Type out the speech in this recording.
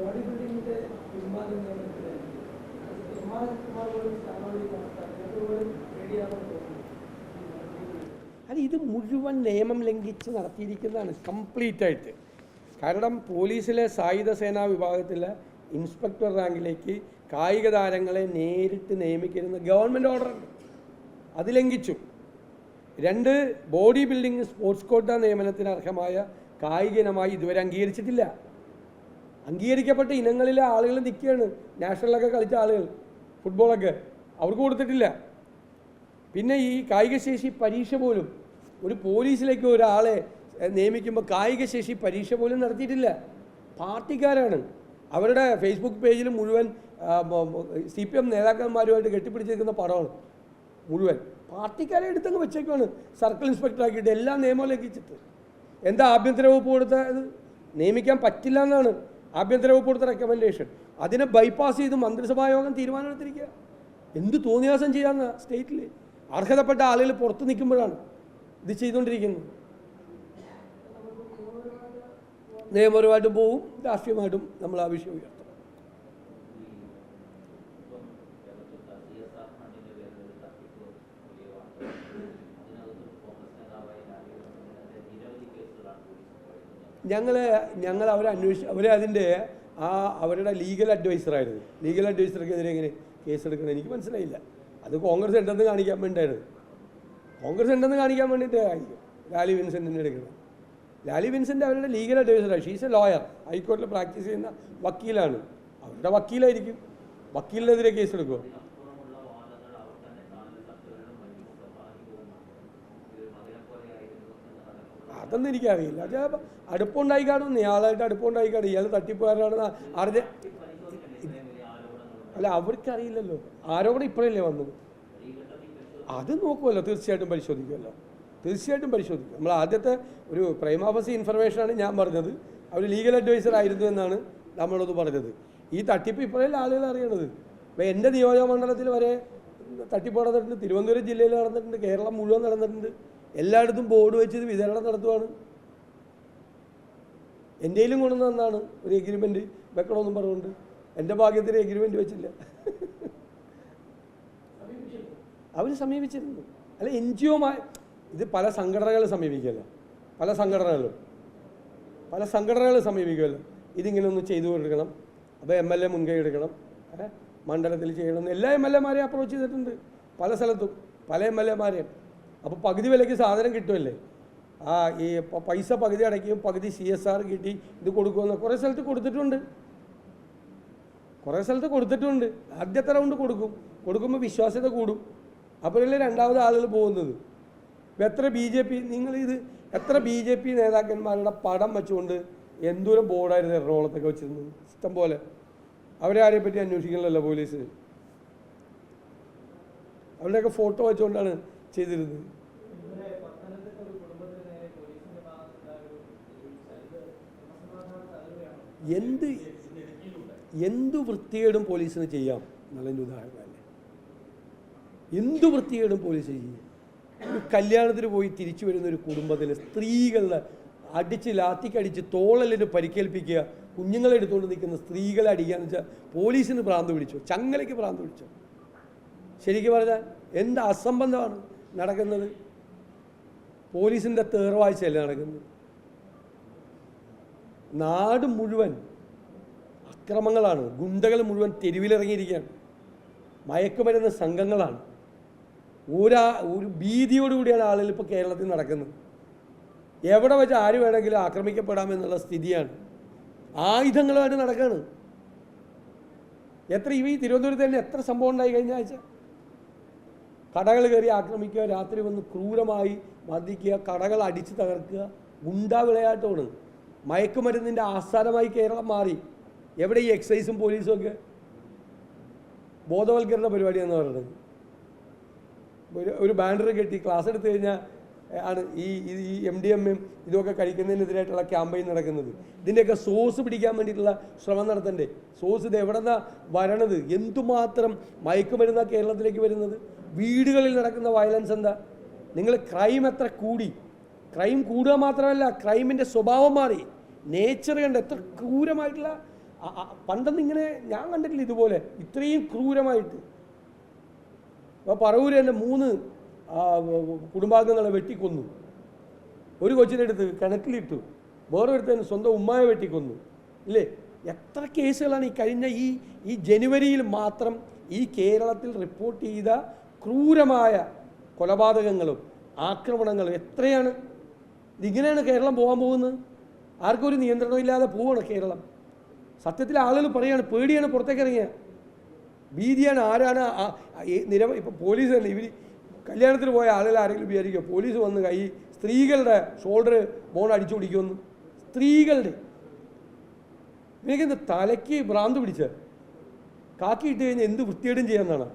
Body ബിൽഡിങ്ങിന്റെ പോലും അത് ഇത് മുഴുവൻ നിയമം ലംഘിച്ച് നടത്തിയിരിക്കുന്നതാണ് കംപ്ലീറ്റ് ആയിട്ട്. കാരണം പോലീസിലെ സായുധ സേനാ വിഭാഗത്തിലെ ഇൻസ്പെക്ടർ റാങ്കിലേക്ക് കായിക താരങ്ങളെ നേരിട്ട് നിയമിക്കുന്ന ഗവൺമെന്റ് ഓർഡർ അത് ലംഘിച്ചു. രണ്ട് ബോഡി ബിൽഡിംഗ് സ്പോർട്സ് കോട്ട നിയമനത്തിന് അർഹമായ കായിക ഇനമായി ഇതുവരെ അംഗീകരിച്ചിട്ടില്ല. അംഗീകരിക്കപ്പെട്ട ഇനങ്ങളിലെ ആളുകൾ നിൽക്കുകയാണ്. നാഷണലൊക്കെ കളിച്ച ആളുകൾ ഫുട്ബോളൊക്കെ അവർക്ക് കൊടുത്തിട്ടില്ല. പിന്നെ ഈ കായികശേഷി പരീക്ഷ പോലും ഒരു പോലീസിലേക്ക് ഒരാളെ നിയമിക്കുമ്പോൾ കായികശേഷി പരീക്ഷ പോലും നടത്തിയിട്ടില്ല. പാർട്ടിക്കാരാണ്. അവരുടെ ഫേസ്ബുക്ക് പേജിൽ മുഴുവൻ സി പി എം നേതാക്കന്മാരുമായിട്ട് കെട്ടിപ്പിടിച്ചിരിക്കുന്ന പടമാണ് മുഴുവൻ. പാർട്ടിക്കാരെ എടുത്തങ്ങ് വെച്ചേക്കാണ് സർക്കിൾ ഇൻസ്പെക്ടർ ആക്കിയിട്ട് എല്ലാ നിയമവും ലംഘിച്ചിട്ട്. എന്താ ആഭ്യന്തര വകുപ്പ് കൊടുത്ത നിയമിക്കാൻ പറ്റില്ല എന്നാണ്. ആഭ്യന്തര വകുപ്പ് കൊടുത്ത റെക്കമെൻഡേഷൻ അതിനെ ബൈപ്പാസ് ചെയ്ത് മന്ത്രിസഭാ യോഗം തീരുമാനമെടുത്തിരിക്കുക. എന്ത് തോന്നിയാസം ചെയ്യാന്ന സ്റ്റേറ്റിൽ അർഹതപ്പെട്ട ആളുകൾ പുറത്ത് നിൽക്കുമ്പോഴാണ് ഇത് ചെയ്തുകൊണ്ടിരിക്കുന്നത്. നിയമപരമായിട്ടും പോവും രാഷ്ട്രീയമായിട്ടും നമ്മൾ ആ വിഷയം ഉയർത്തും. ഞങ്ങൾ ഞങ്ങൾ അവരെ അന്വേഷിച്ച് അവരെ അതിന്റെ ആ അവരുടെ ലീഗൽ അഡ്വൈസറായിരുന്നു ലീഗൽ അഡ്വൈസർക്കെതിരെ എങ്ങനെ കേസെടുക്കണം. എനിക്ക് മനസ്സിലായില്ല. അത് കോൺഗ്രസ് ഉണ്ടെന്ന് കാണിക്കാൻ വേണ്ടിയായിരുന്നു. കോൺഗ്രസ് ഉണ്ടെന്ന് കാണിക്കാൻ വേണ്ടിയിട്ട് ആയിരിക്കും. ലാലി വിൻസെന്റിനെ എടുക്കണം ലാലി വിൻസെന്റ് അവരുടെ ലീഗൽ അഡ്വൈസറാണ് ഷീസ് എ ലോയർ ഹൈക്കോടതിയിൽ പ്രാക്ടീസ് ചെയ്യുന്ന വക്കീലാണ്. അവരുടെ വക്കീലായിരിക്കും. വക്കീലിനെതിരെ കേസെടുക്കുമോ അതൊന്നും എനിക്കറിയില്ല. അത് അടുപ്പുണ്ടായി കാണും ഇയാളായിട്ട് അടുപ്പുണ്ടായി കാണും ഇയാൾ തട്ടിപ്പുകാരനാണെന്ന് അറിഞ്ഞ അല്ല അവർക്കറിയില്ലല്ലോ. ആരോപണം ഇപ്പോഴല്ലേ വന്നത്? അത് നോക്കുമല്ലോ തീർച്ചയായിട്ടും പരിശോധിക്കുമല്ലോ തീർച്ചയായിട്ടും പരിശോധിക്കും. നമ്മൾ ആദ്യത്തെ ഒരു പ്രൈമാഫസി ഇൻഫർമേഷനാണ് ഞാൻ പറഞ്ഞത്. അവർ ലീഗൽ അഡ്വൈസർ ആയിരുന്നു എന്നാണ് നമ്മളത് പറഞ്ഞത്. ഈ തട്ടിപ്പ് ഇപ്പോഴല്ലേ ആളുകൾ അറിയണത്? അപ്പോൾ എന്റെ നിയോജക മണ്ഡലത്തിൽ വരെ തട്ടിപ്പ് നടന്നിട്ടുണ്ട്. തിരുവനന്തപുരം ജില്ലയിൽ നടന്നിട്ടുണ്ട്. കേരളം മുഴുവൻ നടന്നിട്ടുണ്ട്. എല്ലായിടത്തും ബോർഡ് വെച്ചത് വിതരണം നടത്തുവാണ്. എന്റെയിലും കൊണ്ടുവന്ന എന്നാണ് ഒരു എഗ്രിമെന്റ് വെക്കണമെന്നും പറഞ്ഞുകൊണ്ട്. എന്റെ ഭാഗ്യത്തിന് എഗ്രിമെന്റ് വെച്ചില്ല. അവർ സമീപിച്ചിരുന്നു. അല്ല എൻ ജി ഒമായി ഇത് പല സംഘടനകൾ സമീപിക്കുമല്ലോ പല സംഘടനകളും. പല സംഘടനകൾ സമീപിക്കുമല്ലോ ഇതിങ്ങനെ ഒന്ന് ചെയ്തു കൊടുക്കണം. അപ്പോൾ എം എൽ എ മുൻകൈ എടുക്കണം? മണ്ഡലത്തിൽ ചെയ്യണം എല്ലാ എം എൽ എമാരെയും അപ്രോച്ച് ചെയ്തിട്ടുണ്ട്. പല സ്ഥലത്തും. പല എം എൽ എമാരെയും അപ്പോൾ പകുതി വിലയ്ക്ക് സാധനം കിട്ടുമല്ലേ ആ ഈ പൈസ പകുതി അടയ്ക്കും പകുതി സി എസ് ആർ കിട്ടി ഇത് കൊടുക്കുമെന്ന് കുറേ സ്ഥലത്ത് കൊടുത്തിട്ടുണ്ട്. കുറേ സ്ഥലത്ത് കൊടുത്തിട്ടുണ്ട്. ആദ്യത്തെ റൗണ്ട് കൊടുക്കും. കൊടുക്കുമ്പോൾ വിശ്വാസ്യത കൂടും. അപ്പോഴല്ലേ രണ്ടാമത് ആളുകൾ പോകുന്നത്. ഇപ്പം എത്ര ബി ജെ പി നിങ്ങൾ ഇത് എത്ര ബി ജെ പി നേതാക്കന്മാരുടെ പടം വെച്ചുകൊണ്ട് എന്തോരം ബോർഡായിരുന്നു എറണാകുളത്തൊക്കെ വെച്ചിരുന്നത്? ഇഷ്ടം പോലെ. അവരെ ആരെ പറ്റി അന്വേഷിക്കണമല്ലോ പോലീസ്. അവരുടെയൊക്കെ ഫോട്ടോ വെച്ചുകൊണ്ടാണ് ചെയ്തിരുന്നത് എന്ത് എന്ത് വൃത്തികേടും പോലീസിന് ചെയ്യാം എന്നുള്ളതിന്റെ ഉദാഹരണമല്ലേ? എന്ത് വൃത്തികേടും പോലീസ് ചെയ്യാം? ഒരു കല്യാണത്തിന് പോയി തിരിച്ചു വരുന്ന ഒരു കുടുംബത്തിൽ സ്ത്രീകളുടെ അടിച്ച് ലാത്തിക്കടിച്ച് തോളലിന് പരിക്കേൽപ്പിക്കുക കുഞ്ഞുങ്ങളെ എടുത്തുകൊണ്ട് നിൽക്കുന്ന സ്ത്രീകളെ അടിക്കാന്ന് വെച്ചാൽ പോലീസിന് ഭ്രാന്ത് പിടിച്ചു? ചങ്ങലയ്ക്ക് ഭ്രാന്ത് പിടിച്ചു? ശരിക്കും പറഞ്ഞാൽ എന്ത് അസംബന്ധമാണ്? നടക്കുന്നത്? പോലീസിന്റെ തേർവാഴ്ചയല്ലേ നടക്കുന്നത്? നാട് മുഴുവൻ അക്രമങ്ങളാണ്. ഗുണ്ടകൾ മുഴുവൻ തെരുവിലിറങ്ങിയിരിക്കുകയാണ്. മയക്കുമരുന്ന് സംഘങ്ങളാണ്. ഒരാ ഒരു ഭീതിയോടുകൂടിയാണ് ആളുകൾ ഇപ്പോൾ കേരളത്തിൽ നടക്കുന്നത്. എവിടെ വെച്ച് ആര് വേണമെങ്കിലും ആക്രമിക്കപ്പെടാമെന്നുള്ള സ്ഥിതിയാണ്. ആയുധങ്ങളുമായിട്ട് നടക്കുകയാണ് എത്ര ഈ തിരുവനന്തപുരത്ത് തന്നെ എത്ര സംഭവം ഉണ്ടായി കഴിഞ്ഞ ആഴ്ച? കടകൾ കയറി ആക്രമിക്കുക രാത്രി വന്ന് ക്രൂരമായി മർദ്ദിക്കുക കടകൾ അടിച്ചു തകർക്കുക ഗുണ്ടാ വിളയാട്ടമാണ്. മയക്കുമരുന്നിന്റെ ആസ്ഥാനമായി കേരളം മാറി. എവിടെ ഈ എക്സൈസും പോലീസും ഒക്കെ? ബോധവൽക്കരണ പരിപാടിയെന്ന് പറയുന്നത്. ഒരു ഒരു ബാനർ കെട്ടി ക്ലാസ് എടുത്തു കഴിഞ്ഞാൽ ആണ് ഈ ഈ- എം ഡി എം എം ഇതൊക്കെ കഴിക്കുന്നതിനെതിരായിട്ടുള്ള ക്യാമ്പയിൻ നടക്കുന്നത്. ഇതിന്റെയൊക്കെ സോസ് പിടിക്കാൻ വേണ്ടിയിട്ടുള്ള ശ്രമം നടത്തണ്ടേ? സോസ് ഇത് എവിടെ നിന്നാണ് വരണത്? എന്തുമാത്രം മയക്കുമരുന്ന കേരളത്തിലേക്ക് വരുന്നത്? വീടുകളിൽ നടക്കുന്ന വയലൻസ് എന്താ? നിങ്ങൾ ക്രൈം എത്ര കൂടി? ക്രൈം കൂടുക മാത്രമല്ല ക്രൈമിന്റെ സ്വഭാവം മാറി. നേച്ചർ കണ്ട് എത്ര ക്രൂരമായിട്ടുള്ള പണ്ടൊന്നും ഇങ്ങനെ ഞാൻ കണ്ടിട്ടില്ല ഇതുപോലെ. ഇത്രയും ക്രൂരമായിട്ട്. അപ്പോൾ പറവൂര് തന്നെ മൂന്ന് കുടുംബാംഗങ്ങളെ വെട്ടിക്കൊന്നു. ഒരു കൊച്ചിനെടുത്ത് കിണറ്റിലിട്ടു. വേറെ സ്വന്തം ഉമ്മായെ വെട്ടിക്കൊന്നു. ഇല്ലേ? എത്ര കേസുകളാണ് ഈ കഴിഞ്ഞ ഈ ഈ ജനുവരിയിൽ മാത്രം ഈ കേരളത്തിൽ റിപ്പോർട്ട് ചെയ്ത ക്രൂരമായ കൊലപാതകങ്ങളും ആക്രമണങ്ങളും എത്രയാണ്? ഇതിങ്ങനെയാണ് കേരളം പോകാൻ പോകുന്നത്? ആർക്കും ഒരു നിയന്ത്രണമില്ലാതെ പോവാണ് കേരളം. സത്യത്തിൽ ആളുകൾ പറയാണ് പേടിയാണ് പുറത്തേക്ക് ഇറങ്ങിയ. ഭീതിയാണ് ആരാണ് നിരവധി ഇപ്പം പോലീസ് തന്നെ ഇവർ കല്യാണത്തിന് പോയ ആളുകൾ ആരെങ്കിലും വിചാരിക്കുക പോലീസ് വന്ന് കൈ സ്ത്രീകളുടെ ഷോൾഡർ ബോൺ അടിച്ചു പിടിക്കുമെന്ന്. സ്ത്രീകളുടെ. ഇവനൊക്കെ എന്താ തലയ്ക്ക് ഭ്രാന്ത് പിടിച്ച? കാക്കി ഇട്ട് കഴിഞ്ഞാൽ എന്ത് വൃത്തികേടും ചെയ്യാമെന്നാണ്?